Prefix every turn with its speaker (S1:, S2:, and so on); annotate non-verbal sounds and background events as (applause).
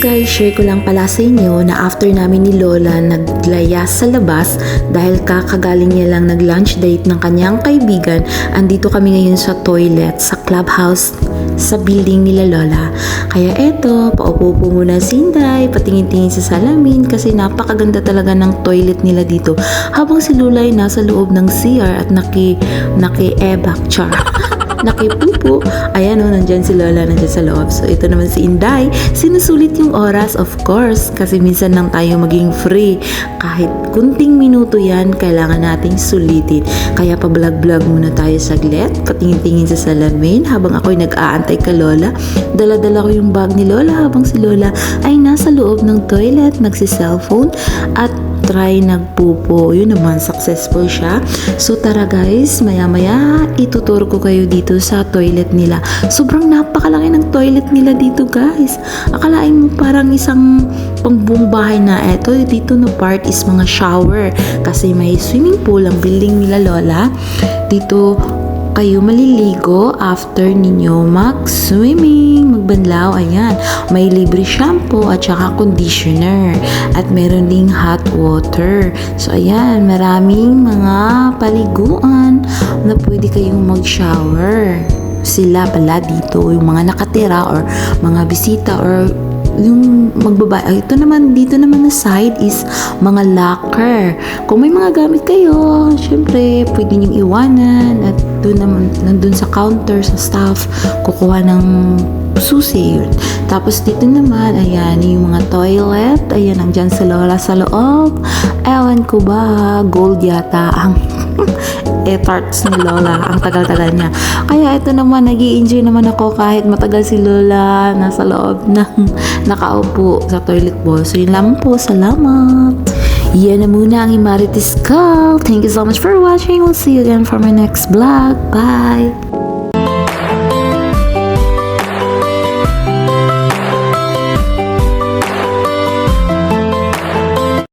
S1: guys, share ko lang pala sa inyo na after namin ni Lola naglayas sa labas dahil kakagaling niya lang nag-lunch date ng kanyang kaibigan, andito kami ngayon sa toilet sa clubhouse sa building nila Lola. Kaya eto, paupo po muna si Inday, patingin-tingin sa salamin kasi napakaganda talaga ng toilet nila dito. Habang si Lola ay nasa loob ng CR at naki, naki-ebak, char. Nakipupo. Ayan o, nandyan si Lola, nandyan sa loob. So, ito naman si Inday. Sinusulit yung oras, of course. Kasi minsan lang tayo maging free. Kahit kunting minuto yan, kailangan nating sulitin. Kaya pa-vlog-vlog muna tayo saglit. Patingin-tingin sa salamin habang ako'y nag-aantay ka Lola. Dala-dala ko yung bag ni Lola habang si Lola ay nasa loob ng toilet, nagsi-cellphone at try nagpupo. Yun naman, successful siya. So tara guys, maya-maya ituturo ko kayo dito sa toilet nila. Sobrang napakalaki ng toilet nila dito guys. Akalain mo parang isang pangbuong bahay na eto. Dito na part is mga shower. Kasi may swimming pool ang building nila Lola. Dito kayo maliligo after ninyo mag-swimming, magbanlaw, ayan. May libre shampoo at saka conditioner. At meron ding hot water. So, ayan, maraming mga paliguan na pwede kayong mag-shower. Sila pala dito, yung mga nakatira or mga bisita or yung magbaba ito naman dito naman na side is mga locker kung may mga gamit kayo syempre pwede niyong iwanan at doon naman nandun sa counter sa staff kukuha ng susi tapos dito naman ayan yung mga toilet ayan nandyan sa lola sa loob ewan ko ba gold yata ang (laughs) eh tarts ni Lola. Ang tagal-tagal niya. Kaya ito naman, nag enjoy naman ako kahit matagal si Lola nasa loob ng (laughs) nakaupo sa toilet bowl. So yun lamang po. Salamat! Yan na muna ang Imaritis Call. Thank you so much for watching. We'll see you again for my next vlog. Bye!